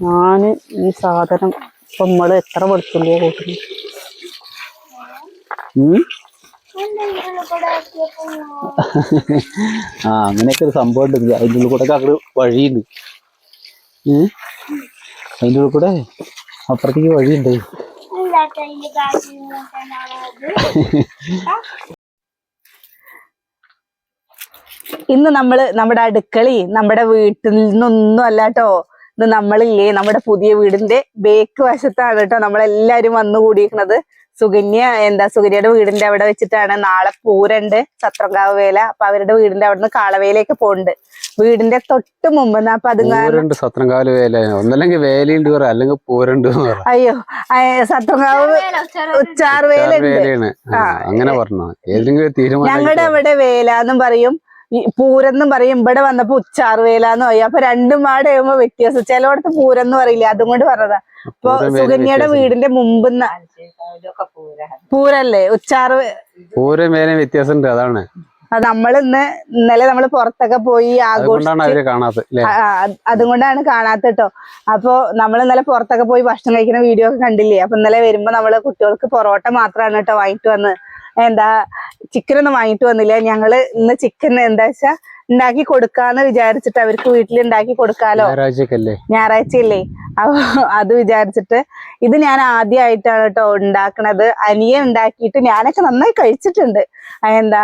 ഞാൻ ഈ സാധനം ഇപ്പൊ നമ്മൾ എത്ര വെളുത്തുള്ളിയാ കൂട്ടുന്നു? ആ അങ്ങനെയൊക്കെ ഒരു സംഭവം ഉണ്ട് അതിന്റെ ഉള്ളിൽ കൂടെ അവിടെ വഴിയുണ്ട്. അതിന്റെ ഉള്ളിൽ കൂടെ അപ്പുറത്തേക്ക് വഴിയുണ്ട്. ഇന്ന് നമ്മൾ നമ്മുടെ അടുക്കളയും നമ്മുടെ വീട്ടിൽ നിന്നൊന്നും അല്ല കേട്ടോ ഇത് നമ്മളില്ലേ നമ്മുടെ പുതിയ വീടിന്റെ ബേക്ക് വശത്താണ് കേട്ടോ നമ്മളെല്ലാരും വന്നു കൂടിയിരിക്കുന്നത്. സുകന്യ എന്താ സുകന്യയുടെ വീടിന്റെ അവിടെ വെച്ചിട്ടാണ്. നാളെ പൂരണ്ട് സത്രങ്കാവ് വേല. അപ്പൊ അവരുടെ വീടിന്റെ അവിടെ നിന്ന് കാളവേലയൊക്കെ പോകുന്നുണ്ട് വീടിന്റെ തൊട്ട് മുമ്പ് അപ്പൊ വേല. ഒന്നല്ലെങ്കിൽ വേലയുണ്ട് അല്ലെങ്കിൽ പൂരണ്ട് എന്ന് പറ. അയ്യോ സത്രങ്കാവ് ഉച്ചാർ വേല അങ്ങനെ പറഞ്ഞു. ഞങ്ങളുടെ അവിടെ വേല എന്നും പറയും. ഈ പൂരെന്നും പറയും ഇവിടെ വന്നപ്പോ ഉച്ചാർ വേല എന്ന് പറയും. അപ്പൊ രണ്ടും പാടെ ആകുമ്പോ വ്യത്യാസം. ചിലയിടത്ത് പൂരെന്ന് പറയില്ല അതും കൊണ്ട് പറഞ്ഞതാ. അപ്പൊ സുഗന്യയുടെ സുകന്യയുടെ വീടിന്റെ മുമ്പ് പൂരല്ലേ ഉച്ചാർ പൂരം വേല വ്യത്യാസം ഉണ്ട് അതാണ്. അത് നമ്മൾ ഇന്ന് ഇന്നലെ നമ്മൾ പുറത്തൊക്കെ പോയി ആഘോഷിച്ച് അതുകൊണ്ടാണ് കാണാത്ത കേട്ടോ അപ്പൊ നമ്മൾ ഇന്നലെ പുറത്തൊക്കെ പോയി ഭക്ഷണം കഴിക്കുന്ന വീഡിയോ ഒക്കെ കണ്ടില്ലേ? അപ്പൊ ഇന്നലെ വരുമ്പോ നമ്മൾ കുട്ടികൾക്ക് പൊറോട്ട മാത്രമാണ് കേട്ടോ വാങ്ങിട്ട് വന്ന് എന്താ ചിക്കൻ ഒന്നും വാങ്ങിട്ട് വന്നില്ല. ഞങ്ങൾ ഇന്ന് ചിക്കൻ എന്താ വെച്ചാ ഉണ്ടാക്കി കൊടുക്കാന്ന് വിചാരിച്ചിട്ട് അവർക്ക് വീട്ടിൽ ഉണ്ടാക്കി കൊടുക്കാലോ? ഞായറാഴ്ചയല്ലേ? അപ്പൊ അത് വിചാരിച്ചിട്ട് ഇത് ഞാൻ ആദ്യമായിട്ടാണ് കേട്ടോ ഉണ്ടാക്കണത്. അനിയ ഉണ്ടാക്കിയിട്ട് ഞാനൊക്കെ നന്നായി കഴിച്ചിട്ടുണ്ട്. എന്താ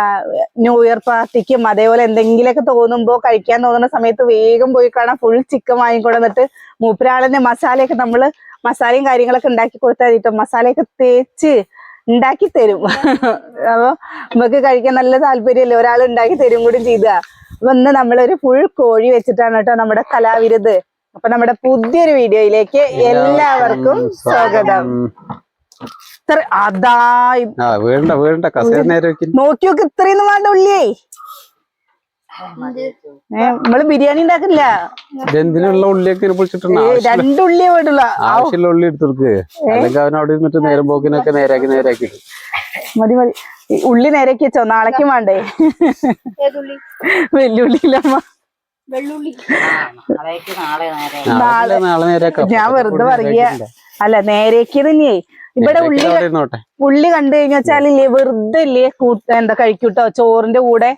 ന്യൂ ഇയർ പാർട്ടിക്കും അതേപോലെ എന്തെങ്കിലുമൊക്കെ തോന്നുമ്പോ കഴിക്കാൻ തോന്നുന്ന സമയത്ത് വേഗം പോയി കാണാൻ ഫുൾ ചിക്കൻ വാങ്ങിക്കൊണ്ടുവന്നിട്ട് മൂപ്പരാളിന്റെ മസാലയൊക്കെ നമ്മൾ മസാലയും കാര്യങ്ങളൊക്കെ ഉണ്ടാക്കി കൊടുത്താൽ മസാലയൊക്കെ തേച്ച് ഉണ്ടാക്കി തരും. അപ്പൊ നമുക്ക് കഴിക്കാൻ നല്ല താല്പര്യമല്ലേ? ഒരാൾ ഉണ്ടാക്കി തരും കൂടി ചെയ്ത. അപ്പൊ ഇന്ന് നമ്മളൊരു ഫുൾ കോഴി വെച്ചിട്ടാണ് കേട്ടോ നമ്മുടെ കലാവിരുത്. അപ്പൊ നമ്മുടെ പുതിയൊരു വീഡിയോയിലേക്ക് എല്ലാവർക്കും സ്വാഗതം. ഇത്ര അതാ വേണ്ട വേണ്ട. നോക്കി നോക്ക് ഇത്രയൊന്നും വേണ്ട ഉള്ളിയേ. നമ്മൾ ബിരിയാണി ഉണ്ടാക്കില്ല. എന്തിനുള്ള ഉള്ളിയൊക്കെ പൊളിച്ചിട്ടുണ്ട്? രണ്ടുള്ളിയേ വേണ്ടുള്ള ആവശ്യമുള്ള ഉള്ളി എടുത്തെടുക്ക്. അല്ലെങ്കിൽ അവൻ അവിടെ ഇരുന്നിട്ട് നേരം പോക്കിനൊക്കെ നേരാക്കി നേരാക്കി. മതി മതി. ഈ ഉള്ളി നേരാക്കി വെച്ചോ? നാളേക്കും വേണ്ടേ? വെല്ലുള്ളിയില്ലമ്മ വെള്ളുള്ളി. നാളെ നാളെ നേരാക്കാം. ഞാൻ വെറുതെ പറയുക അല്ല നേരേക്ക് തന്നെയേ. ഇവിടെ ഉള്ളി ഉള്ളി കണ്ടു കഴിഞ്ഞു വെച്ചാലില്ലേ വെറുതെ ഇല്ലേ കൂട്ട എന്താ കഴിക്കൂട്ടോ ചോറിന്റെ കൂടെ.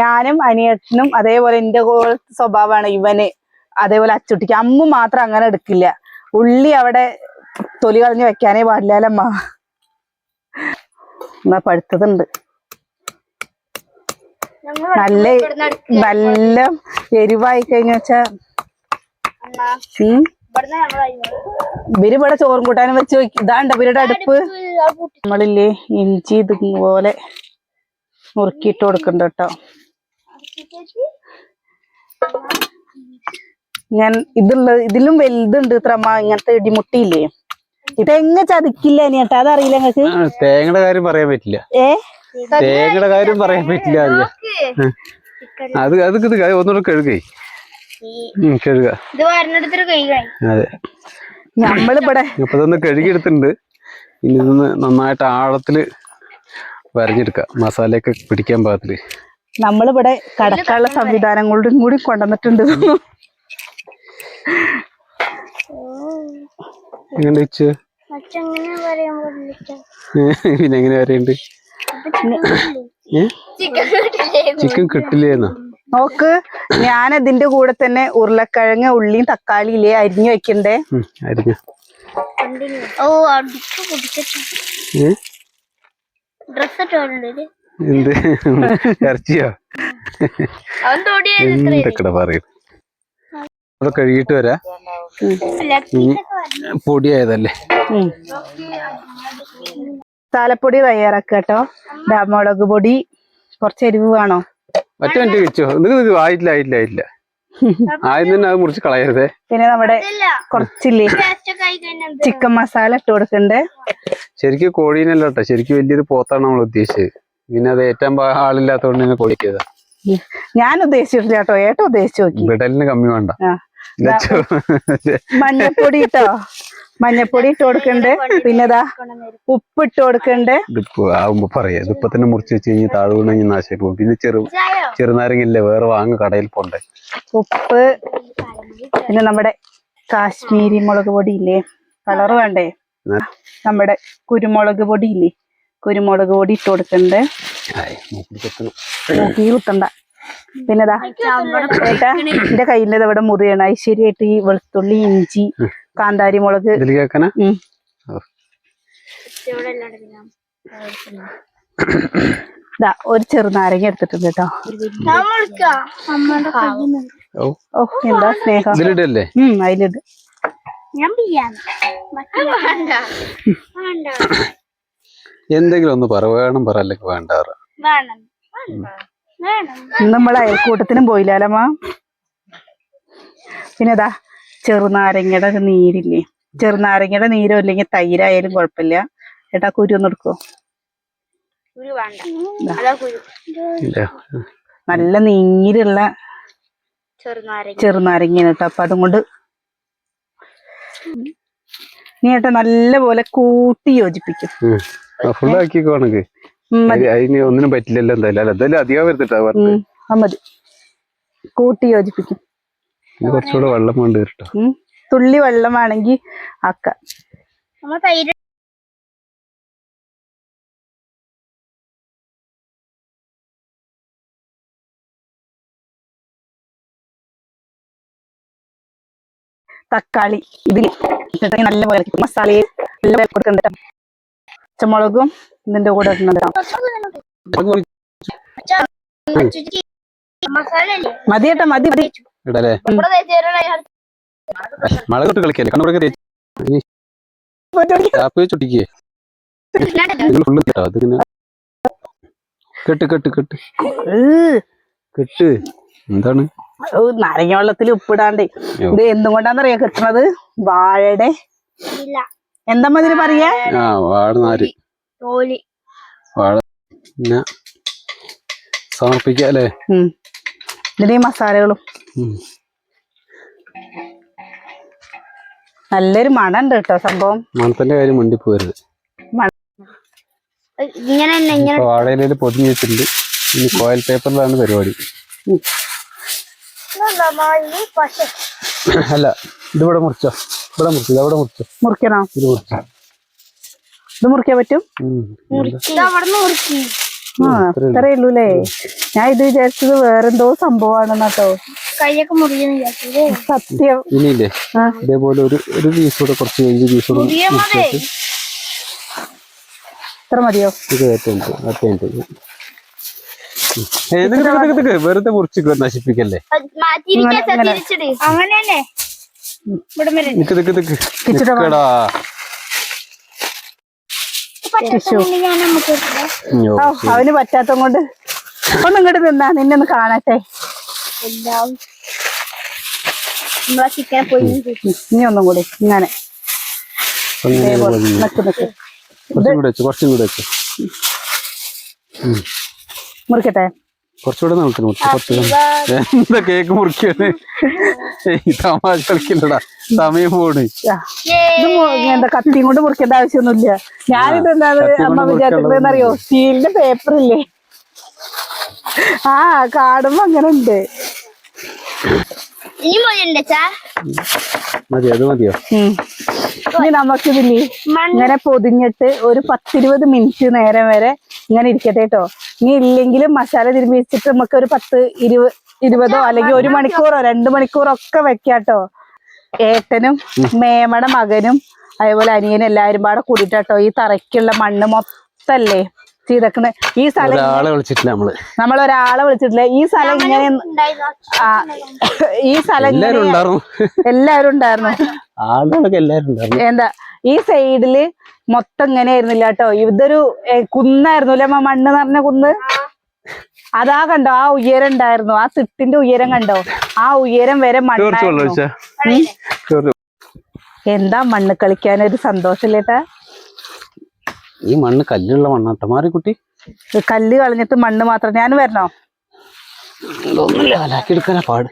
ഞാനും അനിയട്ടനും അതേപോലെ എന്റെ കോ- സ്വഭാവമാണ് ഇവന് അതേപോലെ അച്ചുട്ടിക്ക്. അമ്മ മാത്രം അങ്ങനെ എടുക്കില്ല. ഉള്ളി അവിടെ തൊലി കളഞ്ഞ് വെക്കാനേ പാടില്ലല്ലമ്മ എന്നാ പഴുത്തതുണ്ട്. നല്ല നല്ല എരിവായി കഴിഞ്ഞ വെച്ചാ ഉം ഇവർ ഇവിടെ ചോറും കൂട്ടാനും വെച്ച് വെക്കും. ഇതാണ്ട് ഇവരുടെ അടുപ്പ്? നമ്മളില്ലേ ഇഞ്ചി ഇതുപോലെ മുറുക്കിയിട്ട് കൊടുക്കണ്ട കേട്ടോ. ഞാൻ ഇതുള്ള ഇതിലും വലുതുണ്ട് ഇത്രമ്മ ഇങ്ങനത്തെ ഇടിമുട്ടിയില്ലേ? തെങ്ങ് ചതിക്കില്ല അനിയട്ടാ അതറിയില്ല നിങ്ങക്ക് തേങ്ങയുടെ കാര്യം പറയാൻ പറ്റില്ല. ഏ? തേങ്ങയുടെ കാര്യം പറയാൻ പറ്റില്ല അത് അത് ഒന്നുകൂടെ കഴുകേ. കഴുക ഇത് വരുന്നിടത്തൊരു കൈ കഴി അതെ. നമ്മളിവിടെ അപ്പൊ ഇതൊന്ന് കഴുകിയെടുത്തിട്ടുണ്ട്. ഇനി ഇതൊന്ന് നന്നായിട്ട് ആഴത്തിൽ വരഞ്ഞെടുക്കാം മസാലയൊക്കെ പിടിക്കാൻ പാകത്തിൽ. നമ്മളിവിടെ കടക്കാനുള്ള സംവിധാനങ്ങളും കൂടി കൊണ്ടുവന്നിട്ടുണ്ട്. എങ്ങനെ വെച്ച് പിന്നെ എങ്ങനെ വരെയുണ്ട്? ചിക്കൻ കിട്ടില്ലേ? ചിക്കൻ കിട്ടില്ലേന്നോ? നോക്ക് ഞാൻ ഇതിന്റെ കൂടെ തന്നെ ഉരുളക്കിഴങ്ങ് ഉള്ളിയും തക്കാളിയില്ലേ അരിഞ്ഞു വെക്കണ്ടേ? ഓ? ഡ്രസ് എന്ത്? ഇറച്ചിയോ? എന്തൊക്കെ കഴുകിയിട്ട് വരാം. പൊടിയായതല്ലേ? തലപ്പൊടി തയ്യാറാക്കുക കേട്ടോ. ദാ മുളക് പൊടി കുറച്ച് എരിവ് വേണോ? ഒറ്റ മിനിറ്റ് വെച്ചോ. നിങ്ങൾ ആയിട്ടില്ല ആയിട്ടില്ല ആയിട്ടില്ല. ആദ്യം തന്നെ അത് മുറിച്ച് കളയരുത്. പിന്നെ നമ്മുടെ കുറച്ചില്ലേ? ചിക്കൻ മസാല ഇട്ട് കൊടുക്കണ്ടേ. ശരിക്കും കോഴീനല്ല കേട്ടോ ശരിക്കും വലിയൊരു പോത്താണ് നമ്മൾ ഉദ്ദേശിച്ചത്. പിന്നെ അത് ഏറ്റവും ആളില്ലാത്തോണ്ട് ആളില്ലാത്തതുകൊണ്ട് തന്നെ കോഴിക്കതാ ഞാൻ ഉദ്ദേശിച്ചിട്ടില്ല കേട്ടോ. ഏട്ടോ ഉദ്ദേശിച്ചു നോക്കി. വിടലിന് കമ്മി വേണ്ട. മഞ്ഞപ്പൊടി ഇട്ടോ? മഞ്ഞപ്പൊടി ഇട്ട് കൊടുക്കണ്ട്. പിന്നെ ഇതാ ഉപ്പ് ഇട്ട് കൊടുക്കണ്ട്. ഇതിപ്പോ ആവുമ്പോ പറയാ. ഇതിപ്പോ തന്നെ മുറിച്ച് വെച്ച് കഴിഞ്ഞാൽ താഴെ വീണ് കഴിഞ്ഞാൽ നാശമായി പോകും. പിന്നെ ചെറു ചെറുനാരങ്ങല്ലേ ചെറുനാരങ്ങയില്ലേ? വേറെ വാങ്ങ കടയിൽ പോണ്ടേ. ഉപ്പ്. പിന്നെ നമ്മുടെ കാശ്മീരി മുളക് പൊടി ഇല്ലേ കളർ വേണ്ടേ നമ്മുടെ കുരുമുളക് പൊടി ഇല്ലേ കുരുമുളക് പൊടി ഇട്ട് കൊടുക്കണ്ട്. ആയ്, മൂക്കിൽ കുത്തണം. മൂക്കി കുത്തണ്ട. പിന്നെ ദാ ഏട്ടാ എന്റെ കയ്യിലത് ഇവിടെ മുറിയാണ്. ഐശ്വര്യമായിട്ട് ഈ വെളുത്തുള്ളി ഇഞ്ചി കാന്താരി മുളക്. ദാ ഒരു ചെറുനാരങ്ങ എടുത്തിട്ടുണ്ട് കേട്ടോ. ഓ. ഓ എന്താ സ്നേഹം? അതിലിട്ട് അതിലിട്. എന്തെങ്കിലും ഒന്ന് പറ വേണം പറ അല്ലെങ്കിൽ വേണ്ട നമ്മൾ അയൽക്കൂട്ടത്തിനും പോയില്ലാലമ്മ പിന്നെ ഇതാ ചെറുനാരങ്ങയുടെ നീരില്ലേ? ചെറുനാരങ്ങയുടെ നീരോ അല്ലെങ്കിൽ തൈരായാലും കുഴപ്പമില്ല. ഏട്ടാ കുരു ഒന്ന് എടുക്കോ കുരു വേണ്ട. അതാ കുരു. ഇല്ല. നല്ല നീരുള്ള ചെറുനാരങ്ങ. ചെറുനാരങ്ങയാണ് കേട്ടോ. അപ്പൊ അതും കൊണ്ട് നീ ഏട്ടാ നല്ല പോലെ കൂട്ടി യോജിപ്പിക്കും. അതിന് ഒന്നിനും പറ്റില്ലല്ലോ എന്തായാലും. അല്ല എന്തായാലും അധികം മതി. കൂട്ടി യോജിപ്പിക്കും. കുറച്ചുകൂടെ വെള്ളം വേണ്ടി കേട്ടോ തുള്ളി വെള്ളമാണെങ്കിൽ ആക്ക. നമ്മൾ തൈര് തക്കാളി ഇതിൽ നല്ല നല്ലപോലെ ഇളക്കി നല്ല നല്ലപോലെ കൊടുക്കുന്നുണ്ട്. പച്ചമുളകും ഇതിന്റെ കൂടെ ഇടുന്നുണ്ട് മസാല അല്ലേ മതി കേട്ടോ മതി മതി. തേച്ച് മഴ തൊട്ട് കളിക്കല്ലേ? കണ്ണുറക്കെ തേച്ച് ചുട്ടിക്കേ. ഫുള്ള് കേട്ടോ അതിങ്ങനെ കെട്ട് കെട്ട് കെട്ട്. ഏഹ്. കെട്ട്. എന്താണ്? ഓ, നാരങ്ങ വെള്ളത്തിൽ ഉപ്പിടാണ്ട്. ഇത് എന്തുകൊണ്ടാന്നറിയാ? കിട്ടണത് വാഴയുടെ എന്താ മതിരി പറയാ? ആ വാഴനാര് തോലി. വാഴ പിന്നെ സമർപ്പിക്കാം അല്ലേ? ഉം. ഇതിന്റെ മസാലകളും. നല്ലൊരു മണം ഉണ്ട് കേട്ടോ സംഭവം. മണത്തിന്റെ കാര്യം മുണ്ടി പോരുത് ഇങ്ങനെ വാഴയിലയിൽ പൊതിഞ്ഞ് വെച്ചിട്ടുണ്ട്. ഇനി കോയിൽ പേപ്പറിലാണ് പരിപാടി. അല്ല അല്ല ഇതിവിടെ മുറിച്ചോ. ഇവിടെ മുറിച്ചോ ഇതവിടെ മുറിച്ചോ. മുറിക്കണോ? ഇത് മുറിച്ചോ. ഇത് മുറിക്കാൻ പറ്റും. അവിടെ അത്രേ ഉള്ളൂ. അല്ലേ ഞാൻ ഇത് വിചാരിച്ചത് വേറെന്തോ സംഭവമാണെന്ന് കേട്ടോ കൈയൊക്കെ മുറിയെന്ന് വിചാരിച്ചത് സത്യം. ഇനിയില്ലേ. ഇതേപോലെ ഒരു ഒരു പീസ് കൂടെ കുറച്ച് കഴിഞ്ഞ് പീസ് കൂടെ ഇത്ര മതിയോ? ഇത് ഏറ്റവും ഏറ്റവും വെറുതെ മുറിച്ച് നശിപ്പിക്കല്ലേ? അങ്ങനെ അവന് പറ്റാത്ത കൊണ്ട് ഒന്നും ഇങ്ങോട്ട് നിന്നാ നിന്നെ ഒന്ന് കാണട്ടെ. എല്ലാം. നമ്മളെ ചിക്കനെ പോയി ഇനി ഒന്നും കൂടി ഇങ്ങനെ. അങ്ങനെ ഇതേപോലെ മതി. നിക്ക് നിക്ക്. കുറച്ചും കൂടെ വെച്ചു കുറച്ചും കൂടെ വെച്ചു. മുറിക്കട്ടെ? കുറച്ചുകൂടെ നമുക്ക് എന്താ കേക്ക് മുറിക്കാണ് തമാശ സമയം പോണ്. എന്താ കത്തിയും കൊണ്ട് മുറിക്കേണ്ട ആവശ്യമൊന്നുമില്ല. ഞാനിത് എന്താ അമ്മ വിചാരിച്ചത് അറിയോ സ്റ്റീലിന്റെ പേപ്പർ ഇല്ലേ ആ കാണുമ്പോ അങ്ങനെ ഉണ്ട് മതി അത് മതിയോ? ഉം. ഇനി നമുക്കിതില്ലേ ഇങ്ങനെ പൊതിഞ്ഞിട്ട് ഒരു പത്തിരുപത് മിനിറ്റ് നേരം വരെ ഇങ്ങനെ ഇരിക്കട്ടെ കേട്ടോ ഇനി ഇല്ലെങ്കിലും മസാല തിരുമ്പി വെച്ചിട്ട് നമുക്ക് ഒരു പത്ത് ഇരുപത് ഇരുപതോ അല്ലെങ്കിൽ ഒരു മണിക്കൂറോ രണ്ടു മണിക്കൂറോ ഒക്കെ വെക്കാട്ടോ ഏട്ടനും മേമയുടെ മകനും അതേപോലെ അനിയനും എല്ലാരും പാടെ കൂടിയിട്ടോ ഈ തറയ്ക്കുള്ള മണ്ണ് മൊത്തല്ലേ ചെയ്തേക്കണേ ഈ സ്ഥലം വിളിച്ചിട്ടില്ല നമ്മൾ. നമ്മൾ ഒരാളെ വിളിച്ചിട്ടില്ല. ഈ സ്ഥലം ഇങ്ങനെ ഈ സ്ഥലം എല്ലാരും ഉണ്ടായിരുന്നു. എല്ലാവരും ഉണ്ടായിരുന്നു. ആളുകളൊക്കെ എല്ലാരും ഉണ്ടായിരുന്നു. എന്താ ഈ സൈഡിൽ മൊത്തം ഇങ്ങനെ ആയിരുന്നില്ല കേട്ടോ. ഇതൊരു കുന്നായിരുന്നു അല്ലേ മണ്ണ് നിറഞ്ഞ കുന്ന്? അതാ കണ്ടോ ആ ഉയരം ഉണ്ടായിരുന്നു ആ തിട്ടിന്റെ ഉയരം കണ്ടോ? ആ ഉയരം വരെ മണ്ണ് മണ്ണായിരുന്നു. എന്താ മണ്ണ് കളിക്കാൻ ഒരു സന്തോഷല്ലേട്ടാ ഈ മണ്ണ് കല്ലുള്ള മണ്ണാട്ട. മാറി കുട്ടി. കല്ല് കളഞ്ഞിട്ട് മണ്ണ് മാത്രം. ഞാൻ വരണോ? ഒന്നുമില്ല ലാലാക്കി എടുക്കാനാ പാട്.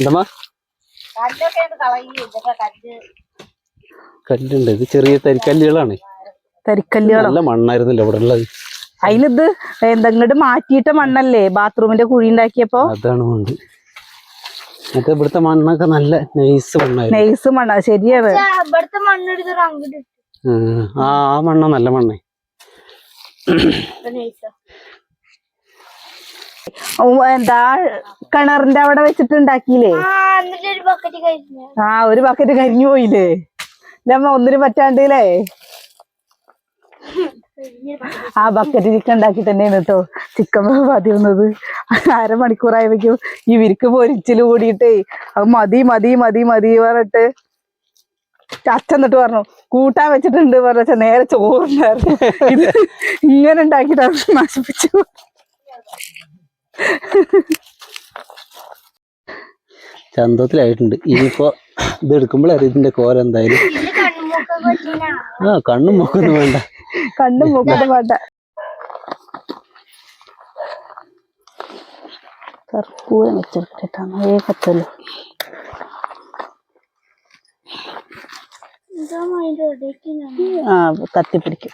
എന്താ കല്ലുണ്ട്. ഇത് ചെറിയ തരിക്കല്ലുകളാണ്. തരിക്കല്ലുകളല്ല മണ്ണായിരുന്നല്ലോ ഇവിടെ ഉള്ളത്. അതിനിത് എന്തെങ്കിലും മാറ്റിയിട്ട മണ്ണല്ലേ? ബാത്റൂമിന്റെ കുഴി ഉണ്ടാക്കിയപ്പോ? അതാണ് മണ്ണ്. എന്നിട്ട് ഇവിടുത്തെ മണ്ണൊക്കെ നല്ല നൈസ് മണ്ണായിരുന്നു. നൈസ് മണ്ണാ. ശരിയാണ്. ആ ആ മണ്ണ നല്ല മണ്ണേ. എന്താ കിണറിന്റെ അവിടെ വെച്ചിട്ട് ഉണ്ടാക്കിയില്ലേ ആ ഒരു ബക്കറ്റ് കരിഞ്ഞു പോയില്ലേ? നമ്മ ഒന്നിനും പറ്റാണ്ടല്ലേ? ആ ബക്കറ്റ് ചിക്കൻ ഉണ്ടാക്കി തന്നെയാണ് കേട്ടോ ചിക്കൻ മതി വന്നത്. അരമണിക്കൂറായപ്പോ ഈ വിരിക്ക് പൊരിച്ചിൽ കൂടിയിട്ടേ. അത് മതി മതി മതി മതി പറഞ്ഞിട്ട് അച്ഛൻ എന്നിട്ട് പറഞ്ഞു. കൂട്ടാൻ വെച്ചിട്ടുണ്ട് പറഞ്ഞ നേരെ ചോറുണ്ടായിരുന്നു ഇത് ഇങ്ങനെ ഉണ്ടാക്കിട്ട് നശിപ്പിച്ചു. ചന്തത്തിലായിട്ടുണ്ട്. ഇനിയിപ്പോ ഇത് എടുക്കുമ്പോഴേ ഇതിന്റെ കോര എന്തായാലും? ആ കണ്ണും മൂക്കൊന്നും വേണ്ട. കണ്ണും മൂക്കട്ട് വേണ്ട. കർപ്പൂരം വെച്ചെടുത്തിട്ടാണ് ഏ ആ കത്തിപ്പിടിക്കും.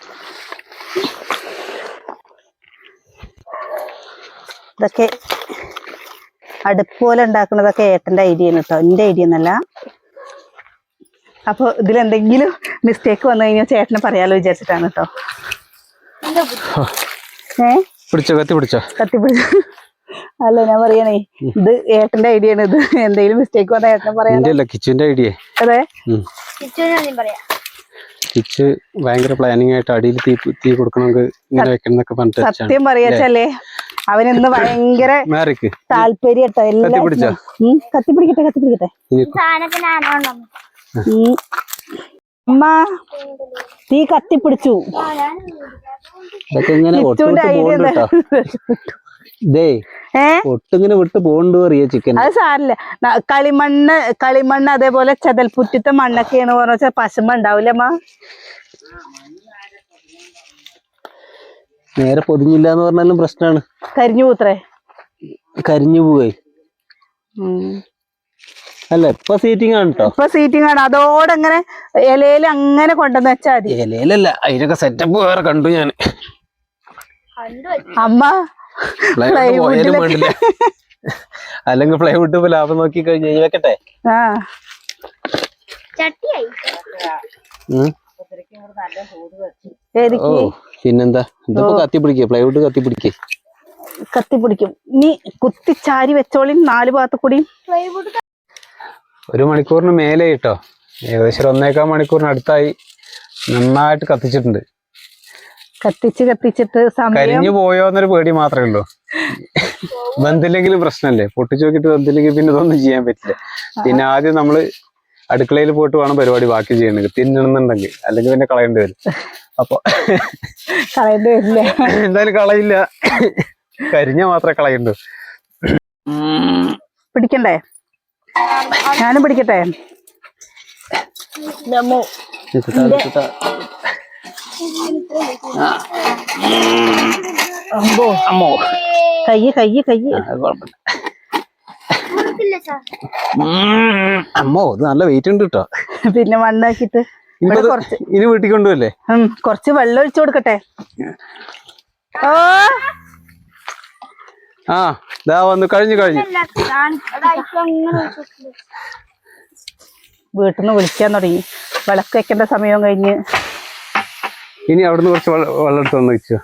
ഇതൊക്കെ അടുപ്പ് പോലെ ഉണ്ടാക്കുന്നതൊക്കെ ഏട്ടന്റെ ഐഡിയ ആണ് കേട്ടോ. എന്റെ ഐഡിയ എന്നല്ല അപ്പൊ ഇതിലെന്തെങ്കിലും മിസ്റ്റേക്ക് വന്നു കഴിഞ്ഞാൽ ചേട്ടന് പറയാലോ വിചാരിച്ചിട്ടാണ് കേട്ടോ. ഏ പിടിച്ചോ കത്തി പിടിച്ചോ കത്തിപ്പിടിച്ചു? അല്ല ഞാൻ പറയണേ ഇത് ഏട്ടന്റെ ഐഡിയ ആണ്. ഇത് എന്തെങ്കിലും മിസ്റ്റേക്ക് വന്നാൽ ഏട്ടനെ അല്ല കിച്ചുവിന്റെ ഐഡിയ. അതെ? കിച്ച് ഭയങ്കര പ്ലാനിങ് ആയിട്ട് അടിയിൽ തീ തീ കൊടുക്കണമെങ്കിൽ ഇങ്ങനെ വെക്കണം എന്നൊക്കെ പറഞ്ഞിട്ട് സത്യം പറയാച്ചല്ലേ അവനെന്ന് ഭയങ്കര താല്പര്യട്ടോ എല്ലാം കത്തിപ്പിടിക്കട്ടെ കത്തിപ്പിടിക്കട്ടെ. അമ്മ തീ കത്തിപ്പിടിച്ചു ഒട്ടിങ്ങനെ വിട്ട് പോകണ്ടു അറിയ ചിക്കൻ അത് സാരില്ല. കളിമണ്ണ് കളിമണ്ണ് അതേപോലെ ചെതൽപുറ്റത്തെ മണ്ണൊക്കെയാണ് പറഞ്ഞ വെച്ചാൽ പശുമ ഉണ്ടാവൂലമ്മ നേരെ പൊതിഞ്ഞില്ല എന്ന് പറഞ്ഞാലും പ്രശ്നമാണ് കരിഞ്ഞു പോത്രേ കരിഞ്ഞു പോവേ. അല്ല ഇപ്പൊ സീറ്റിംഗ് ആണ് കേട്ടോ ഇപ്പൊ സീറ്റിംഗ് ആണ്. അതോടെ അങ്ങനെ ഇലയിൽ അങ്ങനെ കൊണ്ടുവന്ന് വെച്ചാൽ മതി. ഇലയിലല്ല അതിനൊക്കെ സെറ്റപ്പ് വേറെ കണ്ടു ഞാൻ. അമ്മ പോയാലും വേണ്ടില്ല. അല്ലെങ്കിൽ പ്ലൈവുഡ് ഇപ്പൊ ലാഭം നോക്കി കഴിഞ്ഞ് വെക്കട്ടെ? പിന്നെന്താ? ഇതിപ്പോ കത്തി പിടിക്കേ പ്ലൈവുഡ് കത്തി പിടിക്കേ. കത്തിപ്പിടിക്കും നീ കുത്തിച്ചാരി വെച്ചോളി നാല് ഭാഗത്ത് കൂടി. ഒരു മണിക്കൂറിന് മേലെ കിട്ടോ. ഏകദേശം ഒരു ഒന്നേക്കാൾ മണിക്കൂറിന് അടുത്തായി നന്നായിട്ട് കത്തിച്ചിട്ടുണ്ട്. കത്തിച്ച് കത്തിച്ചിട്ട് കരിഞ്ഞു പോയോ എന്നൊരു പേടി മാത്രമേ ഉള്ളൂ. ബന്ധില്ലെങ്കിലും പ്രശ്നമല്ലേ പൊട്ടിച്ചു നോക്കിയിട്ട് ബന്ധില്ലെങ്കിൽ പിന്നെ ഇതൊന്നും ചെയ്യാൻ പറ്റില്ല. പിന്നെ ആദ്യം നമ്മൾ അടുക്കളയിൽ പോയിട്ട് വേണം പരിപാടി ബാക്കി ചെയ്യണമെങ്കിൽ തിന്നണമെന്നുണ്ടെങ്കിൽ. അല്ലെങ്കിൽ പിന്നെ കളയേണ്ടി വരും. അപ്പൊ കളയേണ്ടി വരില്ല. എന്തായാലും കളയില്ല. കരിഞ്ഞ മാത്രമേ കളയണ്ടു പിടിക്കണ്ടേ? ഞാനും പിടിക്കട്ടെ. അമ്പോ അമ്മോ. കയ്യ് കയ്യ് കയ്യ്. കുഴപ്പമില്ല. അമ്മോ ഇത് നല്ല വെയിറ്റ് ഉണ്ട് കേട്ടോ പിന്നെ മണ്ണാക്കിട്ട് ഇനി വീട്ടിൽ കൊണ്ടുപോല്ലേ കൊറച്ച് കുറച്ച് വെള്ളം ഒഴിച്ചു കൊടുക്കട്ടെ. ഓ. ആ ഇതാ വന്നു കഴിഞ്ഞു കഴിഞ്ഞു. വീട്ടിൽ നിന്ന് വിളിക്കാൻ തുടങ്ങി. വിളക്ക് വെക്കേണ്ട സമയം കഴിഞ്ഞ് ഇനി അവിടുന്ന് കുറച്ച് വെള്ളം എടുത്ത് വന്ന് വെച്ചു.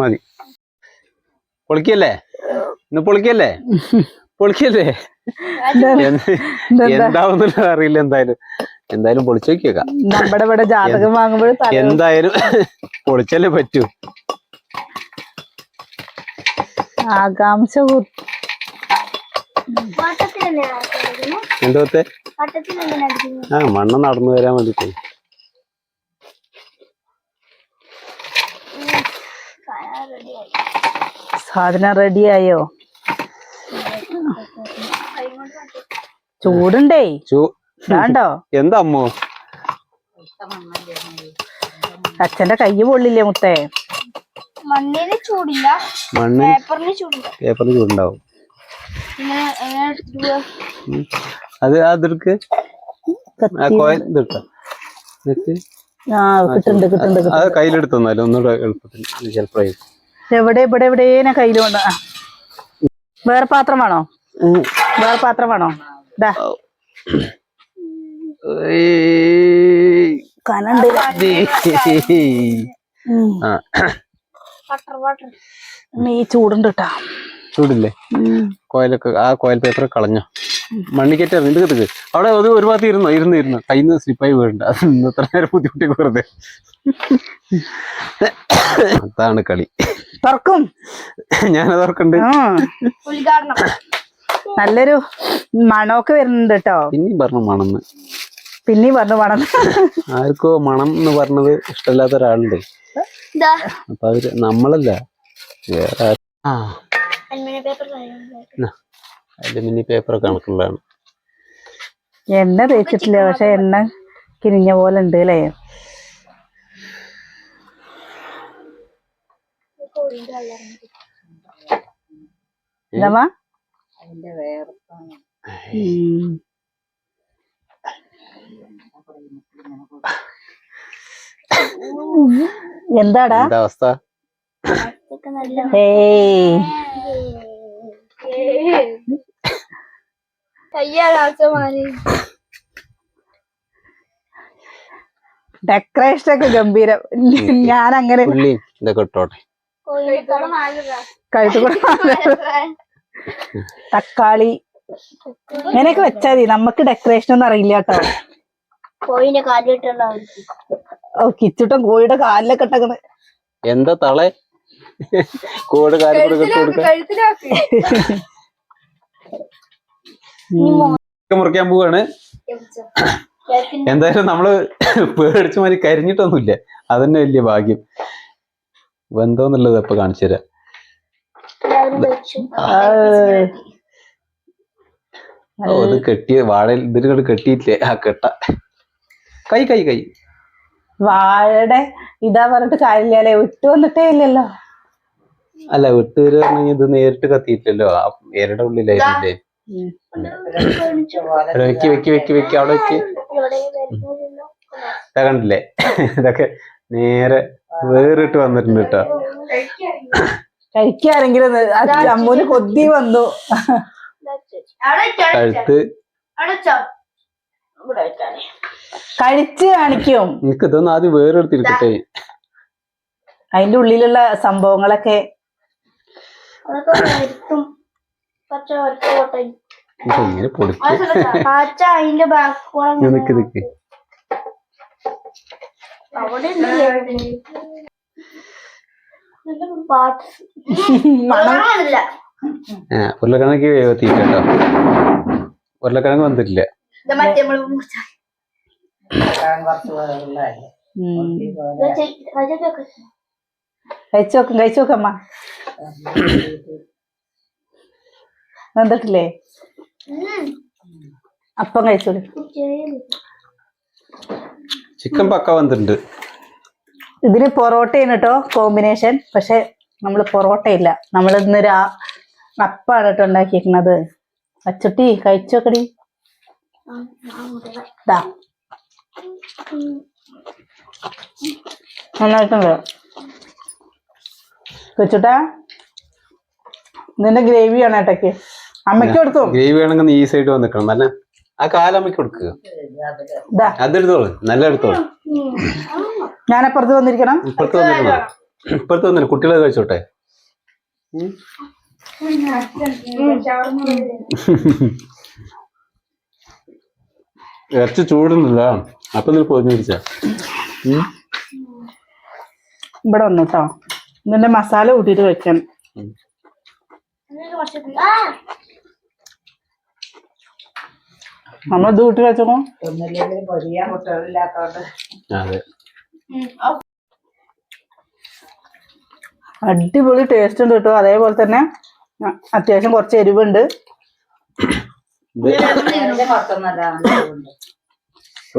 മതി. പൊളിക്കല്ലേ? ഇന്ന് പൊളിക്കല്ലേ? പൊളിക്കല്ലേ? എന്താവുന്നില്ല അറിയില്ല എന്തായാലും. എന്തായാലും പൊളിച്ചു നോക്കിയേക്കാം. നമ്മുടെ ഇവിടെ ജാതകം വാങ്ങുമ്പോൾ എന്തായാലും പൊളിച്ചല്ലേ പറ്റൂ. ആകാംക്ഷ എന്തോത്തെ ആ മണ്ണ് നടന്നു വരാൻ വേണ്ടിട്ടേ. സാധനം റെഡിയായോ? ചൂടുണ്ടേ. വേണ്ടോ എന്താ അമ്മോ അച്ഛന്റെ കൈ പൊള്ളില്ലേ മുത്തേ? മണ്ണിന് ചൂടില്ല. മണ്ണ് പേപ്പറിന് ചൂടില്ല. പേപ്പറിന് ചൂടുണ്ടാവും. അത് അതെടുക്ക് കോയിൽ ഇതെടുത്ത. അത് കയ്യിലെടുത്ത് തന്നാലും ഒന്നുകൂടെ എളുപ്പത്തിൽ എവിടെ ഇവിടെ കൊണ്ട് വേറെ പാത്രം വേണോ? വേറെ പാത്രം വേണോ? ഇതാ കനണ്ട്. ആ. വാട്ടർ വാട്ടർ ഈ ചൂടുണ്ട് കേട്ടാ ചൂടില്ലേ? കോയിലൊക്കെ ആ കോയിൽ പേപ്പർ കളഞ്ഞോ? മണ്ണിക്കറ്റ കിട്ടുക അവിടെ അത് ഒരു ഭാഗത്ത് ഇരുന്നോ. ഇരുന്ന് ഇരുന്നു. കയ്യിൽ നിന്ന് സ്ലിപ്പായി വീഴണ്ട. അത് ഇന്നത്ര നേരം ബുദ്ധിമുട്ടി വെറുതെ. അതാണ് കളി. തുറക്കും. ഞാൻ ഓർക്കണ്ട് നല്ലൊരു മണമൊക്കെ വരുന്നുണ്ട് കേട്ടോ പിന്നെയും പറഞ്ഞു മണന്ന് പിന്നെ പറഞ്ഞു മണം. ആർക്കോ മണം എന്ന് പറഞ്ഞത് ഇഷ്ടമില്ലാത്ത ഒരാളുണ്ട്. അപ്പൊ അവർ നമ്മളല്ല. വേറെ ആ. അലുമിനി പേപ്പർ കണക്കുള്ളതാണ്. എണ്ണ തേച്ചിട്ടില്ല പക്ഷെ എണ്ണ കിനിഞ്ഞ പോലെ ഉണ്ട് അല്ലേ? എന്താ എന്താടാ? എന്താ അവസ്ഥ? ഏയ്. ഡെക്കറേഷൻ ഒക്കെ ഗംഭീരം. ഞാൻ അങ്ങനെ ഇതൊക്കെ ഇട്ടോട്ടെ. കഴുത്തുകൂടെ തക്കാളി. ഇങ്ങനെയൊക്കെ വെച്ചാൽ മതി. നമുക്ക് ഡെക്കറേഷൻ ഒന്നും അറിയില്ല കേട്ടോ. കോഴിന്റെ കാലിട്ടുണ്ടാവും ഓ കിച്ചുട്ടൻ കോഴിയുടെ കാലിലൊക്കെ ഇട്ടേക്കണ്. എന്താ തളെ? കോട് കാര്യം മുറിക്കാൻ പോവാണ്. എന്തായാലും നമ്മൾ പേടിച്ച മാതിരി കരിഞ്ഞിട്ടൊന്നുമില്ല. അതന്നെ വലിയ ഭാഗ്യം. ബന്ധമെന്നുള്ളത് എപ്പൊ കാണിച്ചു തരാം. ഓ, അത് കെട്ടിയ വാഴ ഇതിൽ കൊണ്ട് കെട്ടിയിട്ടില്ലേ? ആ കെട്ട. കൈ കൈ കൈ. വാഴയുടെ ഇതാ പറഞ്ഞിട്ട് കാര്യമില്ലല്ലേ? വിട്ടു വന്നിട്ടേ ഇല്ലല്ലോ. അല്ല വിട്ടുതര് പറഞ്ഞാൽ ഇത് നേരിട്ട് കത്തിയിട്ടല്ലോ ആ എരുടെ ഉള്ളിലായിരുന്നില്ലേ? വെക്കി വെക്കി വെക്കി വെക്കി അവിടെ വെക്കി. ഇതാ കണ്ടില്ലേ? ഇതൊക്കെ നേരെ വേറിട്ട് വന്നിട്ടുണ്ട് കേട്ടോ. കഴിക്കാരെങ്കിലും അമ്മൂന് കൊതി വന്നു. കഴുത്ത്. കഴിച്ച് കാണിക്കും. നിനക്ക് ഇതൊന്നും ആദ്യം വേറെടുത്തിരിക്കട്ടെ അതിന്റെ ഉള്ളിലുള്ള സംഭവങ്ങളൊക്കെ പച്ച ഒറ്റ കോട്ട ഇത് ഇങ്ങനെ ഇത് നിക്ക് നിക്ക്. ഉരുളക്കിഴങ്ങ് തീറ്റോ ഉരുളക്കിഴങ്ങ് വന്നിട്ടില്ല. മറ്റേ കഴിച്ചു നോക്കും കഴിച്ചു നോക്കമ്മ വന്നിട്ടില്ലേ. അപ്പം കഴിച്ചോളൂ. ചിക്കൻ പക്ക വന്നിട്ടുണ്ട്. ഇതിന് പൊറോട്ടയാണ് കേട്ടോ കോമ്പിനേഷൻ. പക്ഷെ നമ്മൾ പൊറോട്ട ഇല്ല നമ്മൾ ഇന്ന് ആ- അപ്പാണ് കേട്ടോ ഉണ്ടാക്കിയിരിക്കുന്നത് അച്ചുട്ടി കഴിച്ചോക്കടി. നന്നായിട്ടുണ്ട് വെച്ചുട്ടാ? ഗ്രേവി ആണ് ഏട്ടക്ക് അമ്മയ്ക്ക് കൊടുക്കും ഗ്രേവി ആണെങ്കിൽ നീ ഈ സൈഡ് വന്നിക്കണം നല്ല ആ കാലമ്മയ്ക്ക് കൊടുക്കുക അതെടുത്തോളൂ നല്ല എടുത്തോളൂ. ഞാൻ അപ്പുറത്ത് വന്നിരിക്കണം. ഇപ്പുറത്ത് വന്നിരിക്കണം ഇപ്പുറത്ത് വന്നില്ല കുട്ടികളെ കഴിച്ചോട്ടെ. ഇറച്ചി ചൂടുന്നില്ല അപ്പൊ നീ പൊതിഞ്ഞു പിടിച്ച. ഇവിടെ വന്നു കേട്ടോ. ഇതിന്റെ മസാല കൂട്ടിയിട്ട് വെക്കണം നമ്മൾ ഇത് കൂട്ടി വെച്ചോ അടിപൊളി ടേസ്റ്റ് ഉണ്ട് കേട്ടോ. അതേപോലെ തന്നെ അത്യാവശ്യം കുറച്ച് എരിവുണ്ട്.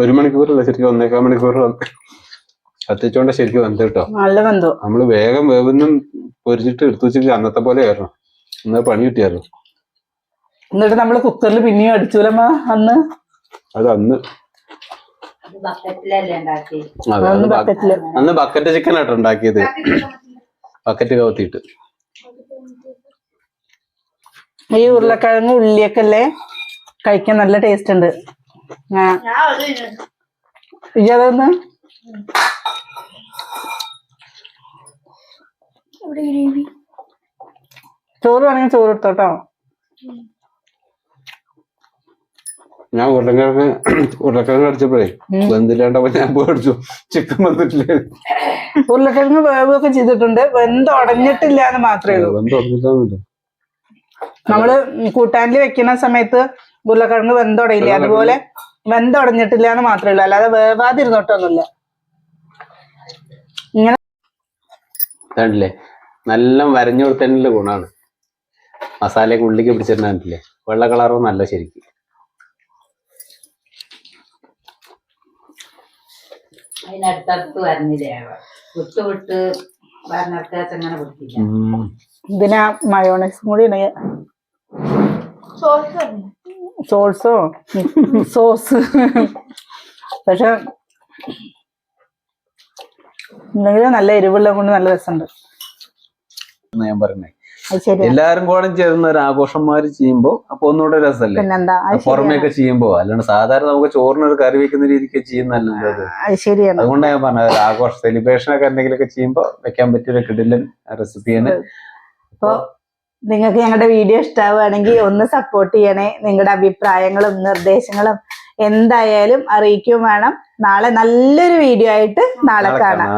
ഒരു മണിക്കൂറല്ല? ശരിക്കും ഒന്നേക്കാൽ മണിക്കൂർ കത്തിച്ചോണ്ട ശരിക്കും വെന്ത് കേട്ടോ? നല്ല ബന്ധു നമ്മൾ വേഗം വേവുന്നും പൊരിച്ചിട്ട് എടുത്തു വെച്ചിട്ട് അന്നത്തെ പോലെ ആയിരുന്നു. ഇന്ന് പണി കിട്ടിയായിരുന്നു. എന്നിട്ട് നമ്മൾ കുക്കറിൽ പിന്നെയും അടിച്ചൂലമ്മ അന്ന്? അത് അന്ന്. അതെ അന്ന് അന്ന് ബക്കറ്റിൽ. അന്ന് ബക്കറ്റ് ചിക്കൻ ആട്ടോ ഉണ്ടാക്കിയത്. ബക്കറ്റ് കവത്തിയിട്ട്. ഈ ഉരുളക്കിഴങ്ങ് ഉള്ളിയൊക്കെ അല്ലേ? കഴിക്കാൻ നല്ല ടേസ്റ്റ് ഉണ്ട്. ഞാൻ ഇതൊന്ന് ഇവിടെ ഗ്രേവി ചോറ് വേണമെങ്കിൽ ചോറ് എടുത്തോട്ടോ. ഞാൻ ഉരുളക്കിഴങ്ങ് ഉരുളക്കിഴങ്ങ് അടിച്ചപ്പോഴേ. വെന്തില്ലാണ്ടപ്പോ ഞാൻ പേടിച്ചു ചിക്കൻ വന്നിട്ടില്ലേ? ഉരുളക്കിഴങ്ങ് വേവൊക്കെ ചെയ്തിട്ടുണ്ട്. വെന്തുടഞ്ഞിട്ടില്ല എന്ന് മാത്രമേ ഉള്ളൂ. നമ്മൾ കൂട്ടാനിൽ വെക്കുന്ന സമയത്ത് ഉരുളക്കിഴങ്ങ് വെന്തുടയില്ല? അതുപോലെ വെന്തുടഞ്ഞിട്ടില്ല എന്ന് മാത്രമേ ഉള്ളൂ. അല്ലാതെ വേവാതിരുന്നോട്ടൊന്നുമില്ല. കണ്ടില്ലേ? നല്ല വരഞ്ഞു കൊടുത്തതിനുള്ള ഗുണമാണ് മസാലയൊക്കെ ഉള്ളിക്ക് പിടിച്ചിട്ടുണ്ടില്ലേ വെള്ള കളറും നല്ല ശരിക്കും. അതിനടുത്തടുത്ത് വിട്ട് വിട്ട് അങ്ങനെ ഇതിന് മയോണൈസും കൂടി ഉണ്ടെങ്കിൽ. സോൾസോ സോസ് പക്ഷെ ഇല്ലെങ്കിൽ നല്ല എരിവുള്ള കൊണ്ട് നല്ല രസമുണ്ട്. ഞാൻ പറഞ്ഞേ. എല്ലാരും കൂടെ ചേർന്ന് ഒരു ആഘോഷന്മാര് ചെയ്യുമ്പോ അപ്പൊ ഒന്നുകൂടെ രസമല്ലേ പിന്നെന്താ? പുറമേയൊക്കെ ചെയ്യുമ്പോ അല്ലാണ്ട് സാധാരണ നമുക്ക് ചോറിന് ഒരു കറി വെക്കുന്ന രീതിക്ക് ചെയ്യുന്നല്ലോ ശരിയാണ്. അതുകൊണ്ടാണ് ഞാൻ പറഞ്ഞത് ആഘോഷ സെലിബ്രേഷൻ ഒക്കെ എന്തെങ്കിലുമൊക്കെ ചെയ്യുമ്പോ വെക്കാൻ പറ്റിയ ഒരു കിടിലൻ റെസിപ്പിയാണ് അപ്പൊ നിങ്ങൾക്ക് ഞങ്ങളുടെ വീഡിയോ ഇഷ്ടാവുകയാണെങ്കിൽ ഒന്ന് സപ്പോർട്ട് ചെയ്യണേ. നിങ്ങളുടെ അഭിപ്രായങ്ങളും നിർദ്ദേശങ്ങളും എന്തായാലും അറിയിക്കും വേണം. നാളെ നല്ലൊരു വീഡിയോ ആയിട്ട് നാളെ കാണാം.